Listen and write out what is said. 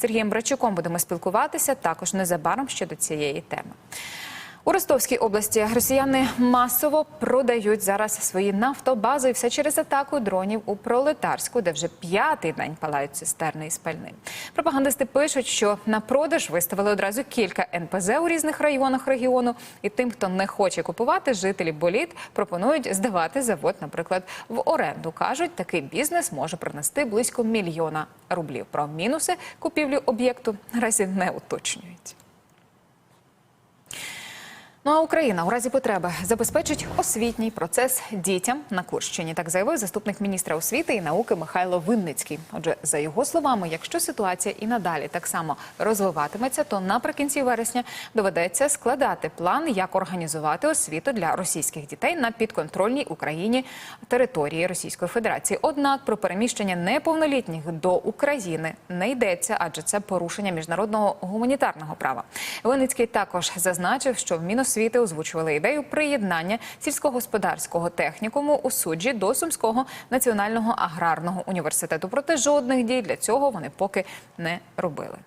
Сергієм Брачуком будемо спілкуватися також незабаром щодо цієї теми. У Ростовській області росіяни масово продають зараз свої нафтобази і все через атаку дронів у пролетарську, де вже п'ятий день палають цистерни із пальним. Пропагандисти пишуть, що на продаж виставили одразу кілька НПЗ у різних районах регіону. І тим, хто не хоче купувати, жителі боліт пропонують здавати завод, наприклад, в оренду. кажуть, такий бізнес може принести близько мільйона рублів. Про мінуси купівлі об'єкту наразі не уточнюють. Ну а Україна у разі потреби забезпечить освітній процес дітям на Курщині. Так заявив заступник міністра освіти і науки Михайло Винницький. Отже, за його словами, якщо ситуація і надалі так само розвиватиметься, то наприкінці вересня доведеться складати план, як організувати освіту для російських дітей на підконтрольній Україні території Російської Федерації. Однак про переміщення неповнолітніх до України не йдеться, адже це порушення міжнародного гуманітарного права. Винницький також зазначив, що в Міносвіти озвучували ідею приєднання сільськогосподарського технікуму у суджі до Сумського національного аграрного університету. Проте жодних дій для цього вони поки не робили.